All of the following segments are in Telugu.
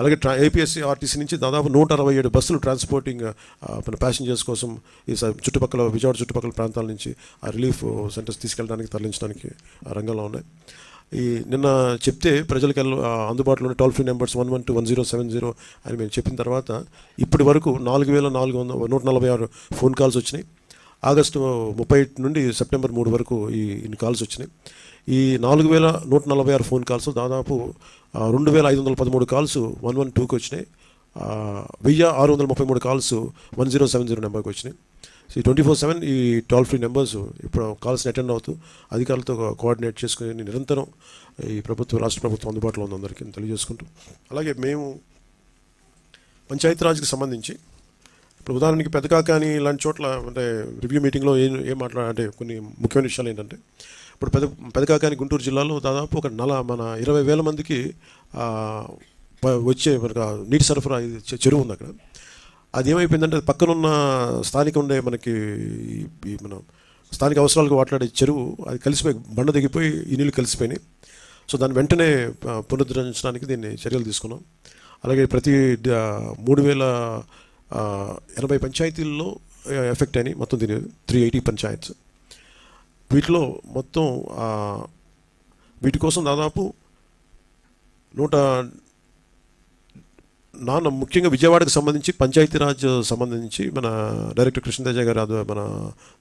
అలాగే ట్రా ఏపీఎస్సీ ఆర్టీసీ నుంచి దాదాపు నూట అరవై ఏడు బస్సులు ట్రాన్స్పోర్టింగ్ మన ప్యాసింజర్స్ కోసం ఈ స- చుట్టుపక్కల విజయవాడ చుట్టుపక్కల ప్రాంతాల నుంచి ఆ రిలీఫ్ సెంటర్స్ తీసుకెళ్ళడానికి తరలించడానికి రంగంలో ఉన్నాయి. ఈ నిన్న చెప్తే ప్రజలకు అందుబాటులో ఉన్న toll free numbers one one two one zero seven zero అని మేము చెప్పిన తర్వాత ఇప్పటి వరకు నాలుగు వేల నాలుగు వందల నూట నలభై ఆరు ఫోన్ కాల్స్ వచ్చినాయి. ఆగస్టు ముప్పై నుండి సెప్టెంబర్ మూడు వరకు ఈ ఇన్ని కాల్స్ వచ్చినాయి. ఈ నాలుగు వేల నూట నలభై ఆరు ఫోన్ కాల్స్ దాదాపు రెండు వేల ఐదు వందల పదమూడు కాల్స్ వన్ వన్ టూకి వచ్చినాయి. వెయ్యి ఆరు వందల ముప్పై మూడు calls one zero seven zero నెంబర్కి వచ్చినాయి. సో ఈ ట్వంటీ ఫోర్ సెవెన్ ఈ టోల్ ఫ్రీ నెంబర్స్ ఇప్పుడు కాల్స్ని అటెండ్ అవుతూ అధికారులతో కోఆర్డినేట్ చేసుకుని నిరంతరం ఈ ప్రభుత్వం రాష్ట్ర ప్రభుత్వం అందుబాటులో ఉంది అందరికీ తెలియజేసుకుంటూ. అలాగే మేము పంచాయతీరాజ్కి సంబంధించి ఇప్పుడు ఉదాహరణకి పెదకాకాని ఇలాంటి చోట్ల అంటే రివ్యూ మీటింగ్లో ఏం ఏం మాట్లా అంటే కొన్ని ముఖ్యమైన విషయాలు ఏంటంటే ఇప్పుడు పెద పెదకాకాని గుంటూరు జిల్లాలో దాదాపు ఒక నల మన ఇరవై వేల మందికి వచ్చే మనకు నీటి సరఫరా చెరువు ఉంది అక్కడ. అది ఏమైపోయిందంటే పక్కనున్న స్థానిక ఉండే మనకి ఈ- మన స్థానిక అవసరాలకు వాట్లాడే చెరువు అది కలిసిపోయి బండ దిగిపోయి ఈ నీళ్ళు కలిసిపోయినాయి. సో దాన్ని వెంటనే పునరుద్ధరించడానికి దీన్ని చర్యలు తీసుకున్నాం. అలాగే ప్రతి మూడు వేల ఎనభై పంచాయతీల్లో ఎఫెక్ట్ అయినాయి. మొత్తం దీని త్రీ ఎయిటీ పంచాయత్స్. వీటిలో మొత్తం వీటి కోసం దాదాపు నూట నాన్న ముఖ్యంగా విజయవాడకు సంబంధించి పంచాయతీరాజ్ సంబంధించి మన డైరెక్టర్ కృష్ణతేజ గారు మన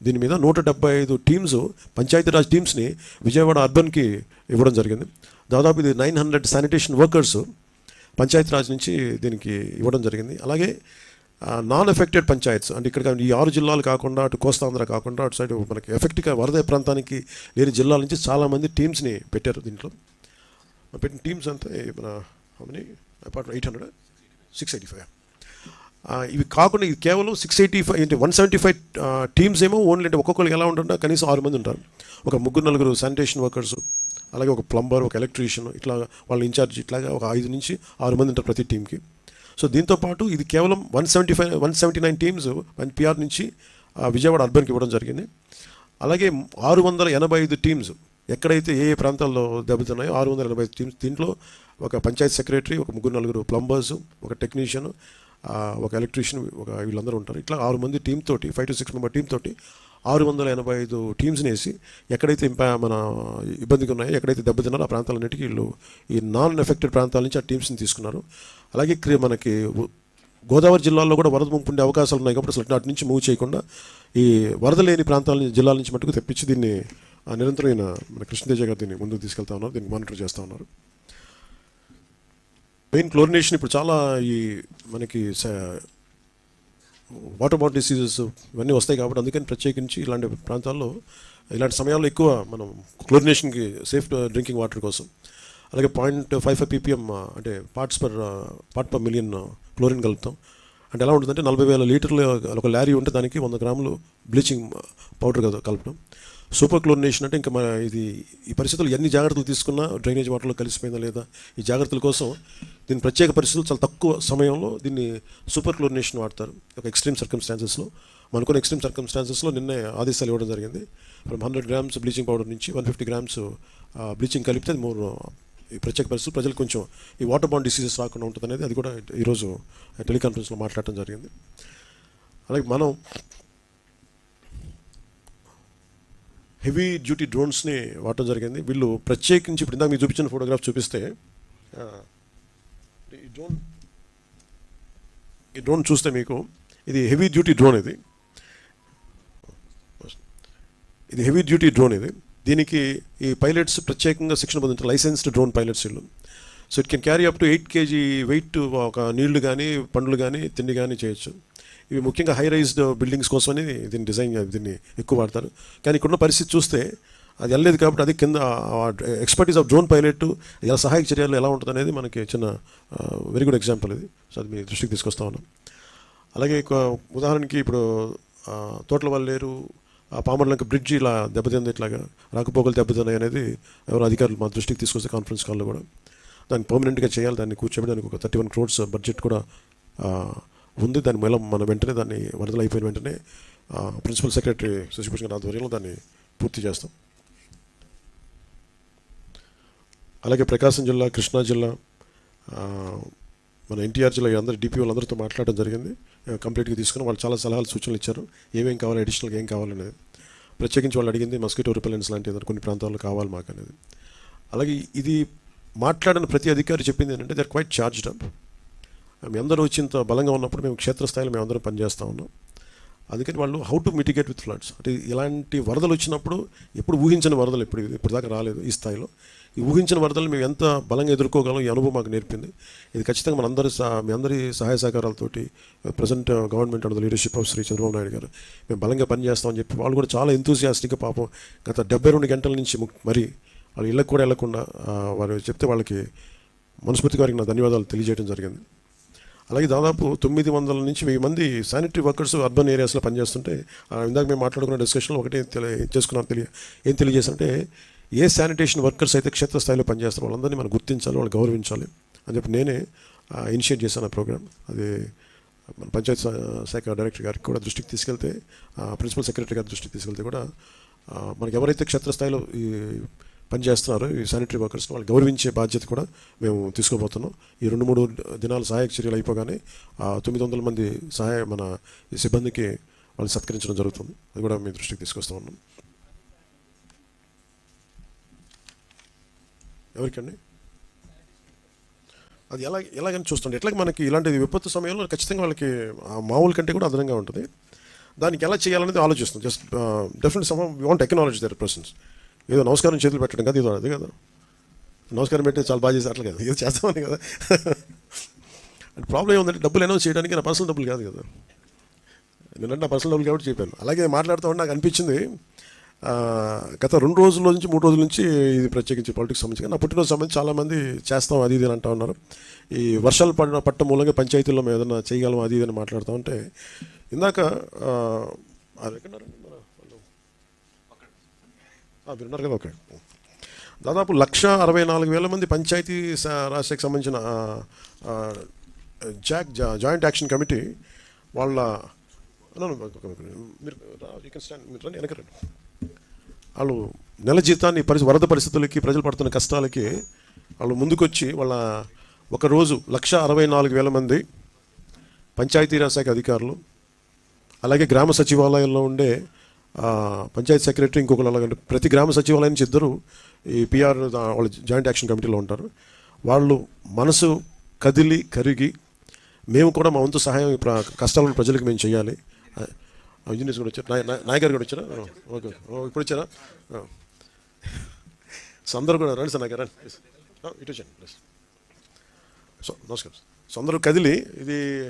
దీని మీద నూట డెబ్బై ఐదు టీమ్స్ పంచాయతీరాజ్ టీమ్స్ని విజయవాడ అర్బన్కి ఇవ్వడం జరిగింది. దాదాపు ఇది nine hundred sanitation workers Panchayati Raj నుంచి దీనికి ఇవ్వడం జరిగింది. అలాగే నాన్ ఎఫెక్టెడ్ పంచాయత్స్. అంటే ఇక్కడ ఈ ఆరు జిల్లాలు కాకుండా అటు కోస్తాంధ్ర కాకుండా అటు సైడ్ మనకి ఎఫెక్ట్గా వరద ప్రాంతానికి లేని జిల్లాల నుంచి చాలామంది టీమ్స్ని పెట్టారు దీంట్లో. పెట్టిన టీమ్స్ అంతా మన how many apart eight hundred? Six eighty five. ఇవి కాకుండా ఇది కేవలం సిక్స్ ఎయిటీ ఫైవ్ అంటే వన్ సెవెంటీ ఫైవ్ టీమ్స్ ఏమో ఓన్లీ అంటే ఒక్కొక్కరికి ఎలా ఉంటుందో కనీసం ఆరు మంది ఉంటారు. ఒక ముగ్గురు నలుగురు శానిటేషన్ వర్కర్స్ అలాగే ఒక ప్లంబర్ ఒక ఎలక్ట్రీషియన్ ఇట్లా వాళ్ళ ఇన్ఛార్జ్ ఇట్లాగా ఒక ఐదు నుంచి ఆరు మంది ఉంటారు ప్రతి టీంకి సో దీంతో పాటు ఇది కేవలం one seventy five one seventy nine teams PR నుంచి విజయవాడ అర్బన్కి ఇవ్వడం జరిగింది. అలాగే ఆరు వందల ఎనభై ఐదు టీమ్స్ ఎక్కడైతే ఏ ఏ ప్రాంతాల్లో దెబ్బతున్నాయో ఆరు వందల ఎనభై ఐదు టీమ్స్ దీంట్లో ఒక పంచాయత్ సెక్రటరీ ఒక ముగ్గురు నలుగురు ప్లంబర్స్ ఒక టెక్నీషియన్ ఒక ఎలక్ట్రీషియన్ ఒక వీళ్ళందరూ ఉంటారు. ఇట్లా ఆరు మంది టీం తోటి five to six member team తోటి ఆరు వందల ఎనభై ఐదు టీమ్స్ని వేసి ఎక్కడైతే మన ఇబ్బందిగా ఉన్నాయో ఎక్కడైతే దెబ్బతిన్నారో ఆ ప్రాంతాలన్నిటికీ వీళ్ళు ఈ నాన్ ఎఫెక్టెడ్ ప్రాంతాల నుంచి ఆ టీమ్స్ని తీసుకున్నారు. అలాగే మనకి గోదావరి జిల్లాలో కూడా వరద ముంపు ఉండే అవకాశాలు ఉన్నాయి కాబట్టి అసలు అటు నుంచి మూవ్ చేయకుండా ఈ వరద లేని ప్రాంతాల నుంచి జిల్లాల నుంచి మటుకు తెప్పించి దీన్ని ఆ నిరంతరమైన మన కృష్ణతేజ గారు దీన్ని ముందుకు తీసుకెళ్తా ఉన్నారు దీన్ని మానిటర్ చేస్తూ ఉన్నారు. మెయిన్ క్లోరినేషన్ ఇప్పుడు చాలా ఈ మనకి వాటర్ బాటిల్ డిసీజెస్ ఇవన్నీ వస్తాయి కాబట్టి అందుకని ప్రత్యేకించి ఇలాంటి ప్రాంతాల్లో ఇలాంటి సమయాల్లో ఎక్కువ మనం క్లోరినేషన్కి సేఫ్ డ్రింకింగ్ వాటర్ కోసం. అలాగే పాయింట్ ఫైవ్ ఫైవ్ పీపీఎం అంటే parts per part per million chlorine కలుపుతాం. అంటే ఎలా ఉంటుందంటే నలభై వేల లీటర్లు ఒక లారీ ఉంటే దానికి వంద గ్రాములు బ్లీచింగ్ పౌడర్ కలపడం సూపర్ క్లోరినేషన్ అంటే ఇంకా మన ఇది ఈ పరిస్థితులు ఎన్ని జాగ్రత్తలు తీసుకున్నా డ్రైనేజ్ వాటర్లో కలిసిపోయిందా లేదా ఈ జాగ్రత్తల కోసం దీని ప్రత్యేక పరిస్థితులు చాలా తక్కువ సమయంలో దీన్ని సూపర్ క్లోరినేషన్ వాడతారు. ఒక ఎక్స్ట్రీమ్ సర్కమ్స్టాన్సెస్లో మనకున్న ఎక్స్ట్రీమ్ సర్కమ్స్టాన్సెస్లో నిన్నే ఆదేశాలు ఇవ్వడం జరిగింది. From hundred grams bleaching powder నుంచి వన్ ఫిఫ్టీ గ్రామ్స్ బ్లీచింగ్ కలిపితే అది మోర్ ఈ ప్రత్యేక పరిస్థితులు. ప్రజలు కొంచెం ఈ వాటర్ బాండ్ డిసీజెస్ రాకుండా ఉంటుంది అనేది అది కూడా ఈరోజు టెలికాన్ఫరెన్స్లో మాట్లాడటం జరిగింది. అలాగే మనం హెవీ డ్యూటీ డ్రోన్స్ని వాడటం జరిగింది. వీళ్ళు ప్రత్యేకించి ఇప్పుడు ఇందాక మీకు చూపించిన ఫోటోగ్రాఫ్ చూపిస్తే ఈ డ్రోన్ ఈ డ్రోన్ చూస్తే మీకు ఇది హెవీ డ్యూటీ డ్రోన్ ఇది. ఇది హెవీ డ్యూటీ డ్రోన్ ఇది. దీనికి ఈ పైలట్స్ ప్రత్యేకంగా శిక్షణ పొందింటారు లైసెన్స్డ్ డ్రోన్ పైలట్స్ వీళ్ళు. So it can carry up to eight KG weight ఒక నీళ్ళు కానీ పండ్లు కానీ తిండి కానీ చేయొచ్చు. ఇవి ముఖ్యంగా హై రైజ్డ్ బిల్డింగ్స్ కోసమని దీన్ని డిజైన్ దీన్ని ఎక్కువ వాడతారు. కానీ ఇక్కడున్న పరిస్థితి చూస్తే అది వెళ్ళలేదు కాబట్టి అది కింద ఎక్స్పర్టీస్ ఆఫ్ డ్రోన్ పైలట్ ఎలా సహాయక చర్యలు ఎలా ఉంటుంది అనేది మనకి చిన్న వెరీ గుడ్ ఎగ్జాంపుల్ ఇది. సో అది మీ దృష్టికి తీసుకొస్తా ఉన్నాం. అలాగే ఉదాహరణకి ఇప్పుడు తోటల వాళ్ళు వల్లేరు ఆ పామర్లంక బ్రిడ్జ్ ఇలా దెబ్బతింది ఇట్లాగా రాకపోకలు దెబ్బతిన్నాయి అనేది ఎవరు అధికారులు మా దృష్టికి తీసుకొస్తే కాన్ఫరెన్స్ కాల్లో కూడా. దాన్ని పర్మనెంట్గా చేయాలి దాన్ని కూర్చోబెట్టి దానికి ఒక థర్టీ వన్ క్రోడ్స్ బడ్జెట్ కూడా ఉంది. దాని మూలం మన వెంటనే దాన్ని వరదలు అయిపోయిన వెంటనే ప్రిన్సిపల్ సెక్రటరీ శశిభూషణ్ గారి ఆధ్వర్యంలో దాన్ని పూర్తి చేస్తాం. అలాగే ప్రకాశం జిల్లా కృష్ణా జిల్లా మన ఎన్టీఆర్ జిల్లా అందరు డిపిఓ వాళ్ళందరితో మాట్లాడడం జరిగింది. కంప్లీట్గా తీసుకుని వాళ్ళు చాలా సలహాలు సూచనలు ఇచ్చారు. ఏమేం కావాలి అడిషనల్గా ఏం కావాలనేది ప్రత్యేకించి వాళ్ళు అడిగింది మస్కిటో రిపెలెన్స్ లాంటి ఏదైనా కొన్ని ప్రాంతాల్లో కావాలి మాకు అనేది. అలాగే ఇది మాట్లాడిన ప్రతి అధికారి చెప్పింది ఏంటంటే దర్ క్వైట్ చార్జ్డ్ అప్ మేము అందరూ ఇంత బలంగా ఉన్నప్పుడు మేము క్షేత్రస్థాయిలో మేము అందరం పనిచేస్తూ ఉన్నాం. అందుకని వాళ్ళు how to mitigate with floods అంటే ఇలాంటి వరదలు వచ్చినప్పుడు ఎప్పుడు ఊహించిన వరదలు ఇప్పుడు ఇప్పటిదాకా రాలేదు ఈ స్థాయిలో. ఈ ఊహించిన వరదలు మేము ఎంత బలంగా ఎదుర్కోగలం ఈ అనుభవం మాకు నేర్పింది. ఇది ఖచ్చితంగా మనందరి సహ మీ అందరి సహాయ సహకారాలతోటి present government and leadership of Shri Chandrababu Naidu garu మేము బలంగా పనిచేస్తామని చెప్పి వాళ్ళు కూడా చాలా ఎంతూసియాస్టిక్గా పాపం గత డెబ్బై రెండు గంటల నుంచి మరి వాళ్ళు ఇళ్ళకు కూడా వెళ్ళకుండా వారు చెప్తే వాళ్ళకి మనస్ఫూర్తిగా వారికి నా ధన్యవాదాలు తెలియజేయడం జరిగింది. అలాగే దాదాపు తొమ్మిది వందల నుంచి వెయ్యి మంది శానిటరీ వర్కర్స్ అర్బన్ ఏరియాస్లో పనిచేస్తుంటే ఆ, ఇందాక మేము మాట్లాడుకున్న డిస్కషన్లో ఒకటి తెలియ చేసుకున్నాం తెలియ ఏం తెలియజేశారంటే ఏ శానిటేషన్ వర్కర్స్ అయితే క్షేత్రస్థాయిలో పనిచేస్తారు వాళ్ళందరినీ మనం గుర్తించాలి వాళ్ళు గౌరవించాలి అని చెప్పి నేనే ఇనిషియేట్ చేశాను ఆ ప్రోగ్రామ్. అది మన పంచాయత్ శాఖ డైరెక్టర్ గారికి కూడా దృష్టికి తీసుకెళ్తే ప్రిన్సిపల్ సెక్రటరీ గారి దృష్టికి తీసుకెళ్తే కూడా మనకి ఎవరైతే క్షేత్రస్థాయిలో ఈ పనిచేస్తున్నారు. ఈ శానిటరీ వర్కర్స్ వాళ్ళు గౌరవించే బాధ్యత కూడా మేము తీసుకోబోతున్నాం. ఈ రెండు మూడు దినాలు సహాయక చర్యలు అయిపోగానే ఆ తొమ్మిది వందల మంది సహాయ మన ఈ సిబ్బందికి వాళ్ళు సత్కరించడం జరుగుతుంది. అది కూడా మీ దృష్టికి తీసుకొస్తా ఉన్నాం. ఎవరికండి? అది ఎలా ఎలాగని చూస్తుండే ఎట్లా మనకి ఇలాంటి విపత్తు సమయంలో ఖచ్చితంగా వాళ్ళకి ఆ మామూలు కంటే కూడా అదనంగా ఉంటుంది. దానికి ఎలా చేయాలనేది ఆలోచిస్తుంది just definite some want technology other persons ఏదో నమస్కారం చేతులు పెట్టడం కదా ఏదో అది కదా. నమస్కారం పెట్టి చాలా బాగా చేసి అట్లా కదా ఏదో చేస్తామని కదా. అంటే ప్రాబ్లం ఏముందంటే డబ్బులు అనౌన్స్ చేయడానికి నా పర్సనల్ డబ్బులు కాదు కదా. నిన్న నా పర్సనల్ డబ్బులు కాబట్టి చెప్పాను. అలాగే మాట్లాడుతూ ఉంటే నాకు అనిపించింది గత రెండు రోజుల నుంచి మూడు రోజుల నుంచి ఇది ప్రత్యేకించి పాలిటిక్స్ సంబంధించి నా పుట్టినరోజు సంబంధించి చాలామంది చేస్తాం అది ఇది అని అంటూ ఉన్నారు. ఈ వర్షాలు పడిన పట్ట మూలంగా పంచాయతీల్లో మేము ఏదైనా చేయగలం అది ఇది అని మాట్లాడుతూ ఉంటే ఇందాక అది ఎక్కడ మీరు ఉన్నారు కదా ఓకే దాదాపు లక్ష అరవై నాలుగు వేల మంది పంచాయతీ స- సంబంధించిన జాక్ జా- జాయింట్ యాక్షన్ కమిటీ వాళ్ళ మీరు వెనక రండి. వాళ్ళు నెల జీతాన్ని పరిస్థితి వరద పరిస్థితులకి ప్రజలు పడుతున్న కష్టాలకి వాళ్ళు ముందుకొచ్చి వాళ్ళ ఒక రోజు లక్ష అరవై నాలుగు వేల మంది పంచాయతీరాజ్ శాఖ అధికారులు అలాగే గ్రామ సచివాలయంలో ఉండే పంచాయతీ సెక్రటరీ ఇంకొకరు అలాగంటే ప్రతి గ్రామ సచివాలయం నుంచి ఇద్దరు ఈ పిఆర్ వాళ్ళు జాయింట్ యాక్షన్ కమిటీలో ఉంటారు. వాళ్ళు మనసు కదిలి కరిగి మేము కూడా మా వంతు సహాయం ప్ర- కష్టాలను ప్రజలకు మేము చేయాలి. ఇంజనీర్స్ కూడా వచ్చారు. నాయగారు కూడా వచ్చారా? ఓకే. ఇప్పుడు వచ్చారా? సో అందరూ కూడా రండి సార్ నాయక్ రండి. ఇటు వచ్చాను ప్లీజ్. సో నమస్కారం. సో అందరూ కదిలి ఇది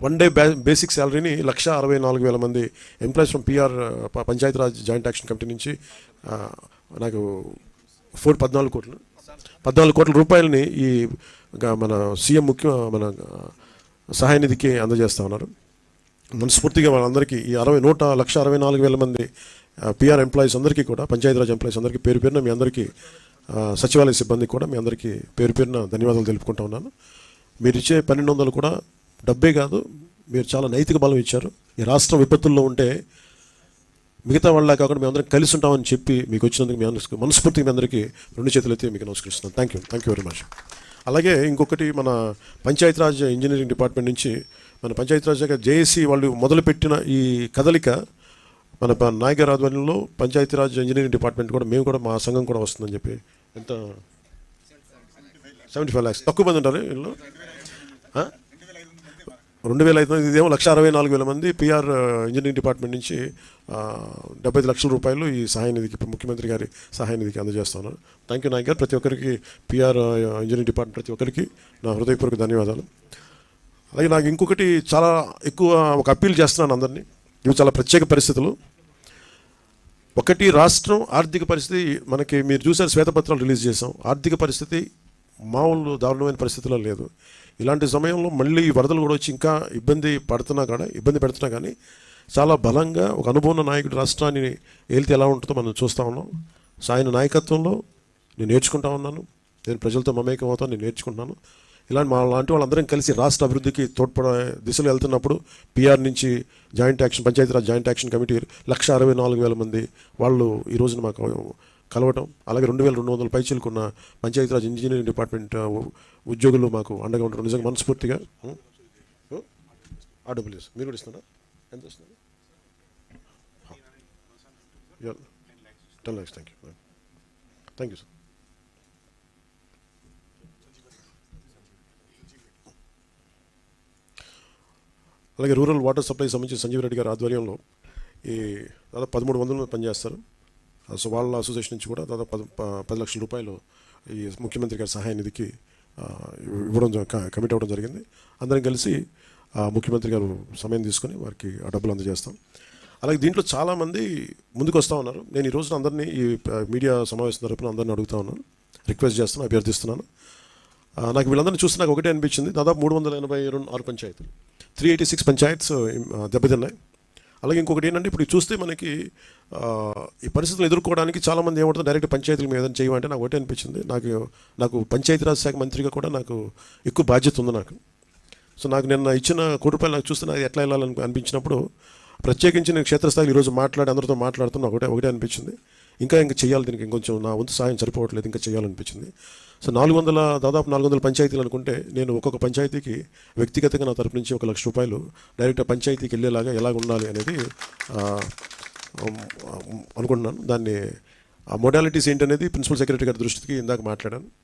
One day basic శాలరీని లక్ష అరవై నాలుగు వేల మంది employees from PR Panchayati Raj joint action committee నుంచి uh, నాకు ఫోర్ పద్నాలుగు కోట్లు పద్నాలుగు కోట్ల రూపాయలని ఈ మన సీఎం ముఖ్య మన uh, సహాయ నిధికి అందజేస్తా ఉన్నారు. మనస్ఫూర్తిగా వాళ్ళందరికీ ఈ అరవై నూట లక్ష అరవై నాలుగు వేల మంది uh, పిఆర్ ఎంప్లాయీస్ అందరికీ కూడా పంచాయతీరాజ్ ఎంప్లాయీస్ అందరికీ పేరు పేరున మీ అందరికీ సచివాలయ సిబ్బందికి కూడా మీ అందరికీ పేరు పేరున ధన్యవాదాలు తెలుపుకుంటా ఉన్నాను. మీరు ఇచ్చే పన్నెండు వందలు కూడా డబ్బే కాదు మీరు చాలా నైతిక బలం ఇచ్చారు. ఈ రాష్ట్రం విపత్తుల్లో ఉంటే మిగతా వాళ్ళ కాకుండా మేము అందరం కలిసి ఉంటామని చెప్పి మీకు వచ్చినందుకు మీ అందరికీ మనస్ఫూర్తిగా మీ అందరికీ రెండు చేతులు మీకు నమస్కరిస్తున్నాను. Thank you thank you very much అలాగే ఇంకొకటి మన పంచాయతీరాజ్ ఇంజనీరింగ్ డిపార్ట్మెంట్ నుంచి మన పంచాయతీరాజ్ దగ్గర జేఏసీ వాళ్ళు మొదలుపెట్టిన ఈ కదలిక మన ప- ఆధ్వర్యంలో పంచాయతీరాజ్ ఇంజనీరింగ్ డిపార్ట్మెంట్ కూడా మేము కూడా మా సంఘం కూడా వస్తుందని చెప్పి ఎంత? సెవెంటీ ఫైవ్ ల్యాక్స్ తక్కువ మంది ఉంటారు వీళ్ళు. రెండు వేల ఐదు వందలు ఇదేమో లక్ష అరవై నాలుగు వేల మంది పిఆర్ ఇంజనీరింగ్ డిపార్ట్మెంట్ నుంచి డెబ్బై ఐదు లక్షల రూపాయలు ఈ సహాయ నిధికి ముఖ్యమంత్రి గారి సహాయ నిధికి అందజేస్తున్నాను థ్యాంక్ యూ నాయక్ గారు. ప్రతి ఒక్కరికి పిఆర్ ఇంజనీరింగ్ డిపార్ట్మెంట్ ప్రతి ఒక్కరికి నా హృదయపూర్వక ధన్యవాదాలు. అలాగే నాకు ఇంకొకటి చాలా ఎక్కువ ఒక అప్పీల్ చేస్తున్నాను అందరినీ. ఇవి చాలా ప్రత్యేక పరిస్థితులు. ఒకటి రాష్ట్రం ఆర్థిక పరిస్థితి మనకి మీరు చూసారు శ్వేతపత్రాలు రిలీజ్ చేసాం ఆర్థిక పరిస్థితి మామూలు దారుణమైన పరిస్థితుల్లో లేదు. ఇలాంటి సమయంలో మళ్ళీ ఈ వరదలు కూడా వచ్చి ఇంకా ఇబ్బంది పడుతున్నా కూడా ఇబ్బంది పెడుతున్నా కానీ చాలా బలంగా ఒక అనుభవం నాయకుడు రాష్ట్రాన్ని ఏలితే ఎలా ఉంటుందో మనం చూస్తూ ఉన్నాం. సో ఆయన నాయకత్వంలో నేను నేర్చుకుంటా ఉన్నాను. నేను ప్రజలతో మమేకం అవుతాను నేను నేర్చుకుంటున్నాను. ఇలాంటి మా లాంటి వాళ్ళందరం కలిసి రాష్ట్ర అభివృద్ధికి తోడ్పడే దిశలో వెళ్తున్నప్పుడు పిఆర్ నుంచి joint action Panchayati Raj joint action committee లక్ష అరవై నాలుగు వేల మంది వాళ్ళు ఈ రోజున మాకు కలవటం అలాగే రెండు వేల రెండు వందల పైచీలకున్న పంచాయతీరాజ్ ఇంజనీరింగ్ డిపార్ట్మెంట్ ఉద్యోగులు మాకు అండగా ఉంటారు నిజంగా మనస్ఫూర్తిగా ఉం? ఆ డబ్బులు మీరు కూడా ఇస్తున్నారా? ఎంత ఇస్తున్నారు ten lakhs thank you thank you sir. అలాగే రూరల్ వాటర్ సప్లై సంబంధించి సంజీవ్ రెడ్డి గారి ఆధ్వర్యంలో ఈ దాదాపు పదమూడు వందలు పనిచేస్తారు. సో వాళ్ళ అసోసియేషన్ నుంచి కూడా దాదాపు పది పది లక్షల రూపాయలు ఈ ముఖ్యమంత్రి గారి సహాయ నిధికి ఇవ్వడం జ- క- కమిట్ అవ్వడం జరిగింది. అందరం కలిసి ముఖ్యమంత్రి గారు సమయం తీసుకొని వారికి ఆ డబ్బులు అందజేస్తాం. అలాగే దీంట్లో చాలామంది ముందుకు వస్తూ ఉన్నారు. నేను ఈ రోజున అందరినీ ఈ మీడియా సమావేశం తరపున అందరిని అడుగుతా ఉన్నాను. రిక్వెస్ట్ చేస్తున్నాను అభ్యర్థిస్తున్నాను. నాకు వీళ్ళందరినీ చూస్తే నాకు ఒకటే అనిపించింది. దాదాపు మూడు వందల ఎనభై రెండు ఆరు పంచాయతీలు. త్రీ ఎయిటీ సిక్స్ పంచాయత్స్ దెబ్బతిన్నాయి. అలాగే ఇంకొకటి ఏంటంటే ఇప్పుడు చూస్తే మనకి ఈ పరిస్థితులు ఎదుర్కోవడానికి చాలామంది ఏమంటారు డైరెక్ట్ పంచాయతీల మీద ఏదైనా చేయమంటే నాకు ఒకటే అనిపించింది. నాకు నాకు పంచాయతీరాజ్ శాఖ మంత్రిగా కూడా నాకు ఎక్కువ బాధ్యత ఉంది నాకు. సో నాకు నిన్న ఇచ్చిన కోటి రూపాయలు నాకు చూస్తే నాకు ఎట్లా వెళ్ళాలని అనిపించినప్పుడు ప్రత్యేకించి నేను క్షేత్రస్థాయిలో ఈరోజు మాట్లాడి అందరితో మాట్లాడుతున్నా ఒకటే ఒకటే అనిపించింది. ఇంకా ఇంకా చేయాలి దీనికి ఇంకొంచెం నా వంతు సాయం సరిపోవట్లేదు ఇంకా చేయాలనిపించింది. సో నాలుగు వందల దాదాపు నాలుగు వందల పంచాయతీలు అనుకుంటే నేను ఒక్కొక్క పంచాయతీకి వ్యక్తిగతంగా నా తరపు నుంచి ఒక లక్ష రూపాయలు డైరెక్ట్ పంచాయతీకి వెళ్ళేలాగా ఎలాగ ఉండాలి అనేది అనుకుంటున్నాను. దాన్ని ఆ మొడాలిటీస్ ఏంటనేది ప్రిన్సిపల్ సెక్రటరీ గారి దృష్టికి ఇందాక మాట్లాడాను.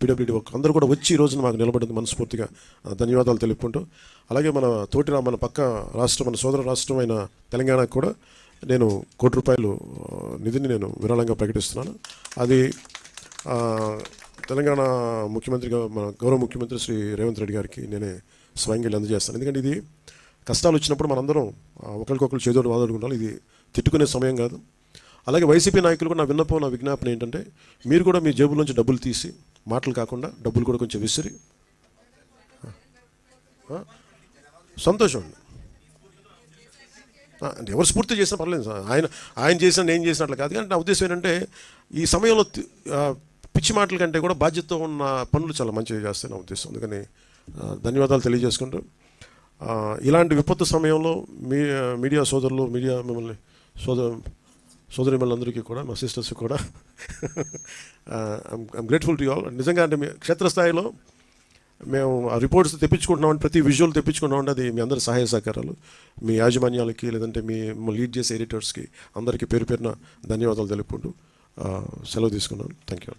పీడబ్ల్యూడి వర్క్ అందరూ కూడా వచ్చి ఈ రోజున మాకు నిలబడింది మనస్ఫూర్తిగా. ధన్యవాదాలు తెలుపుకుంటూ. అలాగే మన తోటి మన పక్క రాష్ట్రం మన సోదర రాష్ట్రమైన తెలంగాణకు కూడా నేను కోటి రూపాయలు నిధిని నేను విరాళంగా ప్రకటిస్తున్నాను. అది తెలంగాణ ముఖ్యమంత్రిగా మన గౌరవ ముఖ్యమంత్రి శ్రీ రేవంత్ రెడ్డి గారికి నేనే స్వయంగా అందజేస్తాను. ఎందుకంటే ఇది కష్టాలు వచ్చినప్పుడు మనందరం ఒకరికొకరు చేదోడు వాదోడుకుంటాం ఇది తిట్టుకునే సమయం కాదు. అలాగే వైసీపీ నాయకులు కూడా నా విన్నపం నా విజ్ఞాపన ఏంటంటే మీరు కూడా మీ జేబులోంచి డబ్బులు తీసి మాటలు కాకుండా డబ్బులు కూడా కొంచెం విసిరి. సంతోషం అండి. అంటే ఎవరు స్ఫూర్తి చేసినా పర్లేదు. సార్ ఆయన ఆయన చేసిన నేను చేసినట్లు కాదు. కానీ నా ఉద్దేశం ఏంటంటే ఈ సమయంలో పిచ్చి మాటల కంటే కూడా బాధ్యతతో ఉన్న పనులు చాలా మంచిగా చేస్తాయి నా ఉద్దేశం. అందుకని ధన్యవాదాలు తెలియజేసుకుంటూ ఇలాంటి విపత్తు సమయంలో మీ మీడియా సోదరులు మీడియా మిమ్మల్ని సోదరు సోదరి అందరికీ కూడా మా సిస్టర్స్ కూడా. ఐమ్ గ్రేట్ఫుల్ టు ఆల్ నిజంగా అంటే మీ క్షేత్రస్థాయిలో మేము ఆ రిపోర్ట్స్ తెప్పించుకుంటున్నామంటే ప్రతి విజువల్ తెప్పించుకుంటున్నామంటే అది మీ అందరి సహాయ సహకారాలు. మీ యాజమాన్యాలకి లేదంటే మీ లీడ్ చేసే ఎడిటర్స్కి అందరికీ పేరు పేరున ధన్యవాదాలు తెలుపుకుంటూ సెలవు తీసుకున్నాను. Thank you